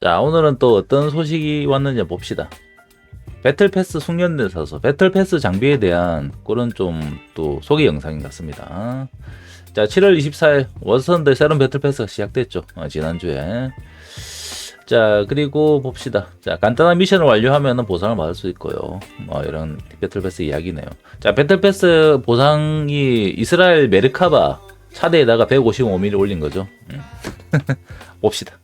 자, 오늘은 또 어떤 소식이 왔는지 봅시다. 배틀패스 숙련된 사서 배틀패스 장비에 대한 그런 좀 또 소개 영상인 것 같습니다. 자, 7월 24일 워선드 새로운 배틀패스가 시작됐죠. 어, 지난주에. 자, 그리고 봅시다. 자, 간단한 미션을 완료하면 보상을 받을 수 있고요. 뭐, 이런 배틀패스 이야기네요. 자, 배틀패스 보상이 이스라엘 메르카바 차대에다가 155mm 올린 거죠. 음. 봅시다.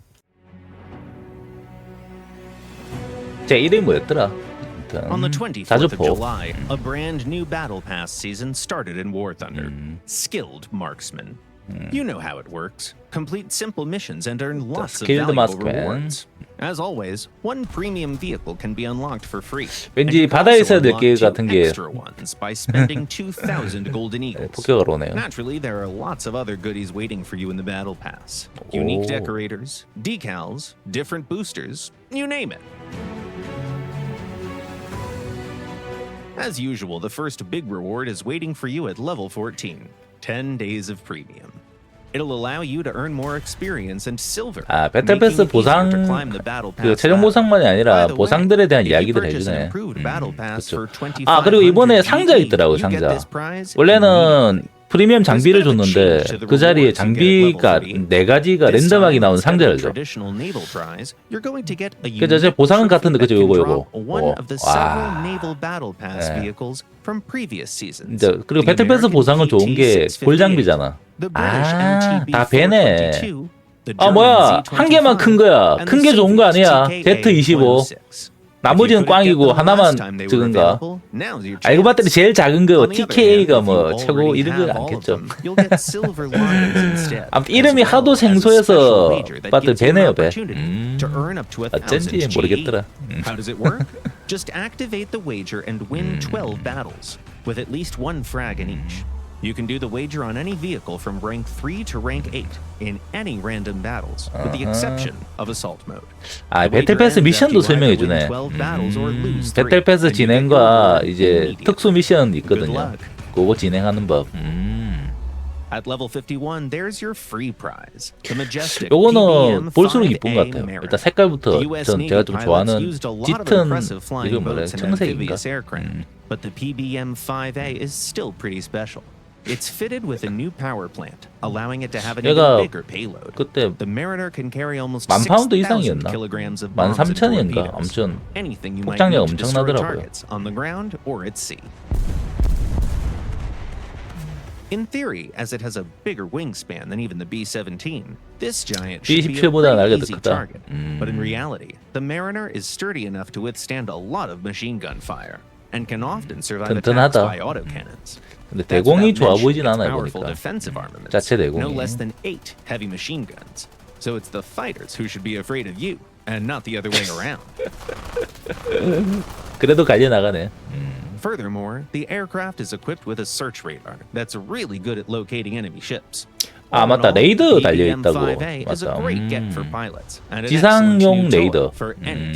제 이름이 뭐였더라? On the 아무튼 24th of 자주포. July, a brand new Battle Pass season started in War Thunder. Mm. Skilled Marksman. You know how it works. Complete simple missions and earn lots of Skilled valuable Marksman. rewards. As always, one premium vehicle can be unlocked for free. 왠지 and you can 바다에 also 있어야 될 unlock 게 two 같은 게- extra ones by spending 2,000 golden 네, eagles. 폭격을 오네요. Naturally, there are lots of other goodies waiting for you in the Battle Pass. Unique Oh. decorators, decals, different boosters, you name it. As usual, the first big reward is waiting for you at level 14 10 days of premium. It'll allow you to earn more experience and silver. 아, 배틀 패스 it easier 보상 그 최종. 보상만이 아니라 보상들에 대한 an 해주네. 음, for 아 그리고 이번에 2500 상자 있더라고 상자. 원래는 프리미엄 장비를 줬는데 그 자리에 장비가 네 가지가 랜덤하게 나오는 상자를 줘. 그저 제 보상은 같은데 그죠 요거 요거. 어, 와. 네. 이제 그리고 배틀 패스 보상은 좋은 게 골장비잖아. 아, 다 배네. 아 뭐야 한 개만 큰 거야. 큰 게 좋은 거 아니야. Z25. 나머지는 꽝이고 하나만 적은가. 알고 봤더니 제일 작은 거 TKA가 뭐 최고 이런 거 않겠죠. 아무튼 이름이 하도 생소해서 봤더니 배네요 배. 음, 어쩐지 모르겠더라. 음. Just activate the wager and win 12 battles, with at least one frag in each. You can do the wager on any vehicle from rank 3 to rank 8 in any random battles, with the Uh-huh. exception of assault mode. 아 배틀패스 미션도 설명해 주네. 12 battles or 음, 배틀패스 진행과 이제. 특수 미션 있거든요. 그거 진행하는 법. 음. At level 51, there's your free prize. The majestic 요거는 볼수록 이쁜 것 PBM-5A 같아요. 일단 색깔부터 전 제가 좀 좋아하는 짙은 이거 뭐래 청색인가? 음. but the PBM-5A is still pretty special. It's fitted with a new power plant, allowing it to have an 얘가 even bigger payload. 그때 The Mariner can carry almost 만 파운드 6,000 이상이었나? kilograms of 만 bombs and 삼천인가? torpedoes. 아무튼 Anything you might 폭장력 need to destroy 엄청나더라고요. targets on the ground or at sea. In theory, as it has a bigger wingspan than even the B-17, this giant should be a B-17보다 pretty 날개도 easy 크다. target. But in 음. reality, the Mariner is sturdy enough to withstand a lot of machine gun fire and can often survive attacks 튼튼하다. by autocannons. 근데 That's 대공이 without 좋아 mentioning 보이진 its 않아요 powerful 보니까. defensive armaments, 자체 대공이. no less than eight heavy machine guns. So it's the fighters who should be afraid of you, and not the other way around. 그래도 갈려 나가네. Furthermore, the aircraft is equipped with a search radar that's really good at locating enemy ships. 아, All in 맞다. all, 레이더 the 달려 있다고. BBM-5A is a 맞다. great get for 음. pilots and an excellent 지상용 new toy 레이더. for any 음.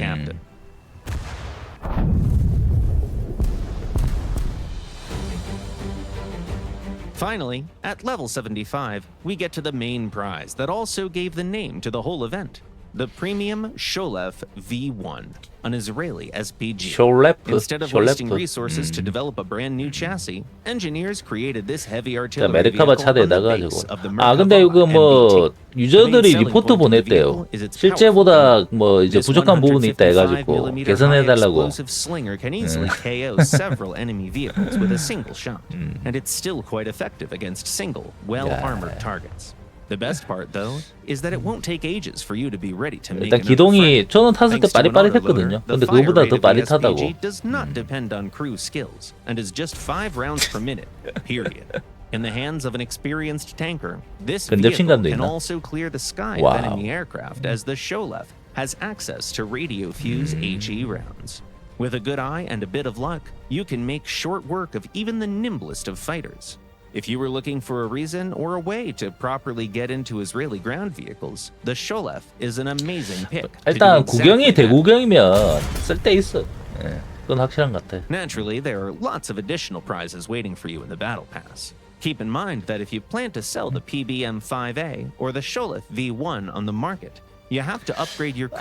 Finally, at level 75, we get to the main prize that also gave the name to the whole event The premium Sholef V1, an Israeli SPG. 숄레프, Instead of wasting 숄레프. resources to develop a brand new chassis, engineers created this heavy 자, artillery 메르카바 vehicle on the 차대에다가 base 저거. of the 아 근데 Merkava 이거 뭐 MBT. 유저들이 The main 리포트 selling point of the 보냈대요. vehicle is its 실제보다 뭐 이제 This 부족한 부분이 있다 155 해가지고 millimeter 개선해 high 달라고. explosive slinger can easily KO several enemy vehicles with a single shot, and it's still quite effective against single, well-armored Yeah. targets. The best part, though, is that it won't take ages for you to be ready to make 일단 another 기동이 frag. 저는 탔을 때 Thanks to an 빠릿빠릿했거든요. autoloader, the 근데 fire 그거보다 rate 더 of the 빠릿하다고. SPG does not depend on crew skills and is just five rounds per minute. Period. In the hands of an experienced tanker, this 근접 vehicle 신간도 can 있나? also clear the sky Wow. of enemy aircraft as the Sholef has access to radio fuse HE rounds. With a good eye and a bit of luck, you can make short work of even the nimblest of fighters. If you were looking for a reason or a way to properly get into Israeli ground vehicles, the Sholef is an amazing pick. to do 일단 exactly 구경이 that. 대구경이면 쓸데 있어. 예, 그건 확실한 것 같아. Naturally, there are lots of additional prizes waiting for you in the Battle Pass. Keep in mind that if you plan to sell the PBM 5A or the Sholef V1 on the market,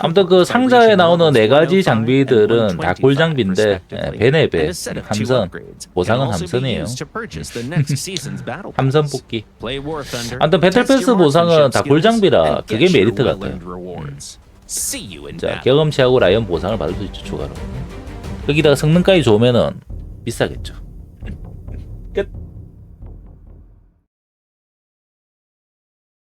아무튼 그 상자에 나오는 네 가지 105 장비들은 다125 골장비인데 respectively, 예, 배네 배, and a set of two 함선, 보상은 함선이에요. 함선. 뽑기. 아무튼 배틀 패스 보상은 다 골 장비라 and 그게 메리트 같아요. 자. 경험치하고 라이언 보상을 받을 수 있죠 추가로. 여기다가 성능까지 좋으면은 비싸겠죠.